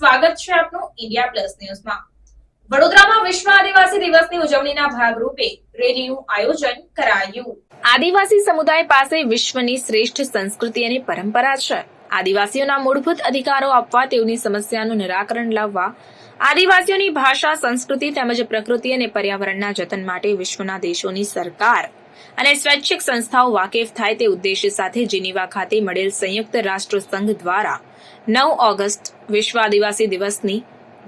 સ્વાગત છે આપનું ઇન્ડિયા પ્લસ ન્યૂઝમાં. વડોદરામાં વિશ્વ આદિવાસી દિવસની ઉજવણીના ભાગરૂપે રેલીનું આયોજન કરાયું. આદિવાસી સમુદાય પાસે વિશ્વની શ્રેષ્ઠ સંસ્કૃતિ અને પરંપરા છે. આદિવાસીઓના મૂળભૂત અધિકારો આપવા તેઓની સમસ્યાનું નિરાકરણ લાવવા, આદિવાસીઓની ભાષા, સંસ્કૃતિ તેમજ પ્રકૃતિ અને પર્યાવરણના જતન માટે વિશ્વના દેશોની સરકાર અને સ્વૈચ્છિક સંસ્થાઓ વાકેફ થાય તે ઉદ્દેશ્ય સાથે જીનીવા ખાતે મળેલ સંયુક્ત રાષ્ટ્ર સંઘ દ્વારા નવ ઓગસ્ટ વિશ્વ આદિવાસી દિવસની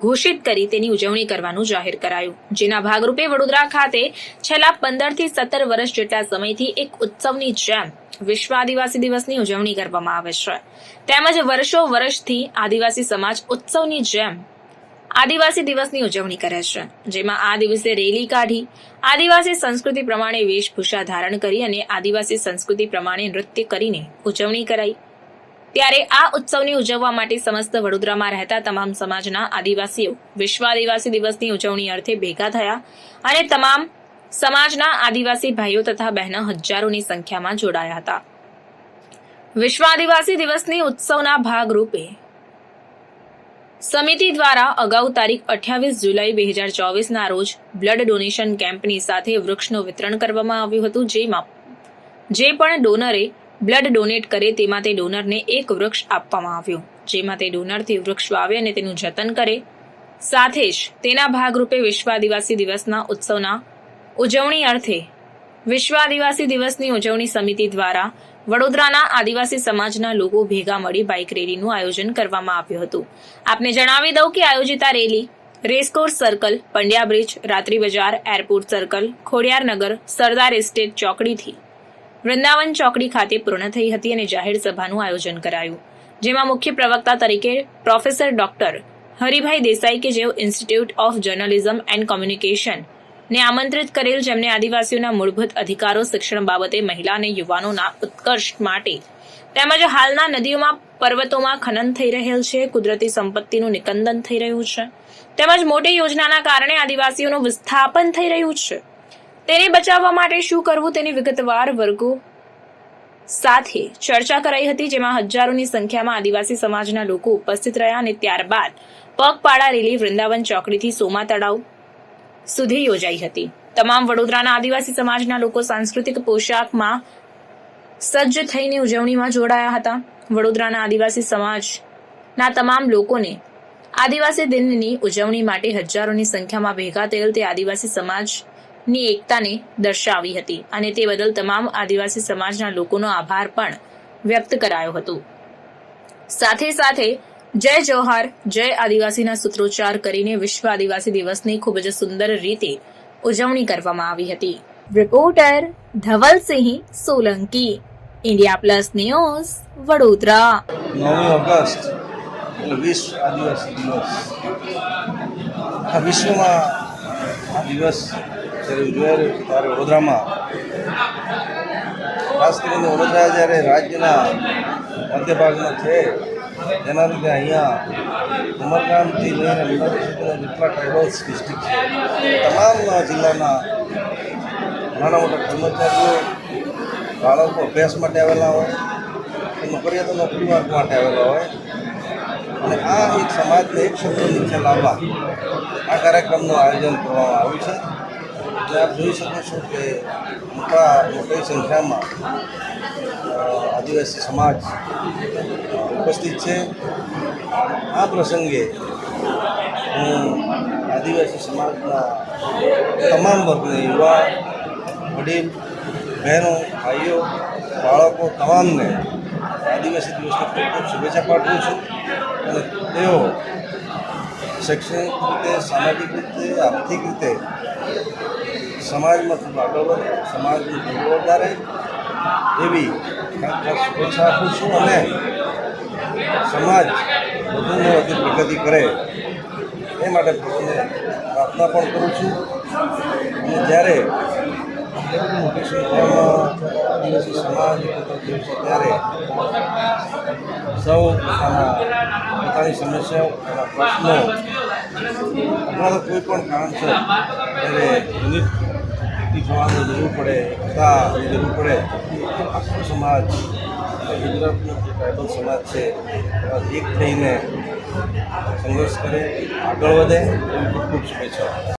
ઘોષિત કરી તેની ઉજવણી કરવાનું જાહેર કરાયું. જેના ભાગરૂપે વડોદરા ખાતે છેલ્લા પંદરથી સત્તર વર્ષ જેટલા સમયથી એક ઉત્સવની જેમ વિશ્વ આદિવાસી દિવસની ઉજવણી કરવામાં આવે છે. તેમજ વર્ષો વર્ષથી આદિવાસી સમાજ ઉત્સવની જેમ આદિવાસી દિવસની ઉજવણી કરે છે. જેમાં આ દિવસે રેલી કાઢી આદિવાસી સંસ્કૃતિ પ્રમાણે વેશભૂષા ધારણ કરી અને આદિવાસી સંસ્કૃતિ પ્રમાણે નૃત્ય કરીને ઉજવણી કરાઈ. ત્યારે આ ઉત્સવને ઉજવવા માટે સમસ્ત વડોદરામાં રહેતા તમામ સમાજના આદિવાસીઓ વિશ્વ આદિવાસી દિવસની ઉજવણી અર્થે ભેગા થયા અને તમામ સમાજના આદિવાસી ભાઈઓ તથા બહેનો હજારોની સંખ્યામાં જોડાયા હતા. વિશ્વ આદિવાસી દિવસની ઉત્સવના ભાગરૂપે સમિતિ દ્વારા અગાઉ તારીખ અઠ્યાવીસ જુલાઈ બે હજાર ચોવીસના રોજ બ્લડ ડોનેશન કેમ્પની સાથે વૃક્ષનું વિતરણ કરવામાં આવ્યું હતું, જેમાં જે પણ ડોનરે બ્લડ ડોનેટ કરે તેમાં તે ડોનરને એક વૃક્ષ આપવામાં આવ્યું, જેમાં તે ડોનરથી વૃક્ષ વાવે અને તેનું જતન કરે. સાથે જ તેના ભાગરૂપે વિશ્વ આદિવાસી દિવસના ઉત્સવના ઉજવણી અર્થે વિશ્વ આદિવાસી દિવસની ઉજવણી સમિતિ દ્વારા વડોદરાના આદિવાસી સમાજના લોકો ભેગા મળી બાઇક રેલીનું આયોજન કરવામાં આવ્યું હતું. આપને જણાવી દઉં કે આયોજિત આ rally racecourse circle, Pandya bridge, રાત્રી બજાર, airport circle Khodiyarnagar Sardar estate ચોકડીથી Vrindavan ચોકડી ખાતે પૂર્ણ થઈ હતી અને જાહેર સભાનું આયોજન કરાયું, જેમાં મુખ્ય પ્રવક્તા તરીકે પ્રોફેસર ડોક્ટર હરિભાઈ દેસાઈ કે જેઓ institute of journalism and communication ને આમંત્રિત કરેલ જેમને આદિવાસીઓના મૂળભૂત અધિકારો, શિક્ષણ બાબતે મહિલા અને યુવાનોના ઉત્કર્ષ માટે તેમજ હાલના નદીઓમાં, પર્વતોમાં ખનન થઈ રહેલ છે, કુદરતી સંપત્તિનું નિકંદન થઈ રહ્યું છે તેમજ મોટી યોજનાના કારણે આદિવાસીઓનું વિસ્થાપન થઈ રહ્યું છે. તેને બચાવવા માટે શું કરવું તેની વિગતવાર વર્ગો સાથે ચર્ચા કરાઈ હતી, જેમાં હજારોની સંખ્યામાં આદિવાસી સમાજના લોકો ઉપસ્થિત રહ્યા અને ત્યારબાદ પગપાળા રેલી વૃંદાવન ચોકડીથી સોમા તળાવ સુધી યોજાઈ હતી. તમામ વડોદરાના આદિવાસી સમાજના લોકો સાંસ્કૃતિક પોશાકમાં સજ્જ થઈને ઉજવણીમાં જોડાયા હતા. વડોદરાના આદિવાસી સમાજના તમામ લોકોને આદિવાસી દિનની ઉજવણી માટે હજારોની સંખ્યામાં ભેગા થયેલ તે આદિવાસી સમાજની એકતાને દર્શાવી હતી અને તે બદલ તમામ આદિવાસી સમાજના લોકોનો આભાર પણ વ્યક્ત કરાયો હતો. સાથે સાથે જય જોહાર જય આદિવાસીના સૂત્રોચ્ચાર કરીને વિશ્વ આદિવાસી દિવસની ખૂબ જ સુંદર રીતે ઉજવણી કરવામાં આવી હતી. Reporter Dhavalsinh Solanki, India plus news, Vadodara. August વિશ્વ આદિવાસી દિવસ. વિશ્વમાં આ દિવસ જ્યારે ઉજવાઈ રહ્યો છે ત્યારે વડોદરામાં. ખાસ કરીને વડોદરા જ્યારે રાજ્યના મધ્ય ભાગમાં છે જેના લીધે અહીંયા ઉમરગામથી લઈને અમદાવાદ સુધીના જેટલા ટ્રાઇબલ્સ ડિસ્ટ્રિક્ટ છે, તમામ જિલ્લાના નાના મોટા કર્મચારીઓ, બાળકો અભ્યાસ માટે આવેલા હોય, કે નોકરીએ તો નોકરી માર્ગ માટે આવેલા હોય, અને આ એક સમાજને એક શબ્દ નીચે લાવવા આ કાર્યક્રમનું આયોજન કરવામાં આવ્યું છે. એટલે આપ જોઈ શકો છો કે મોટા મોટી સંખ્યામાં આદિવાસી સમાજ ઉપસ્થિત છે. આ પ્રસંગે હું આદિવાસી સમાજના તમામ વર્ગને યુવા વડીલ બહેનો, ભાઈઓ, બાળકો તમામને આદિવાસી દિવસની ખૂબ ખૂબ શુભેચ્છા પાઠવું છું અને તેઓ શૈક્ષણિક રીતે, સામાજિક રીતે, આર્થિક રીતે સમાજમાં ખૂબ આગળ વધે, સમાજની ભૂલો વધારે, એવી શુભેચ્છા આપું છું અને સમાજ વધુને વધુ પ્રગતિ કરે એ માટે પ્રત્યે પ્રાર્થના પણ કરું છું. અને જ્યારે આદિવાસી સમાજ ત્યારે સૌ પોતાના સમસ્યાઓ પ્રશ્નો અથવા કોઈ પણ કારણસર ત્યારે યુનિટી જવાની જરૂર પડે, એકતાની જરૂર પડે. આખો સમાજ, ગુજરાતનો જે ટ્રાઇબલ સમાજ છે એક થઈને સંઘર્ષ કરે, આગળ વધે, એવી ખૂબ ખૂબ શુભેચ્છાઓ.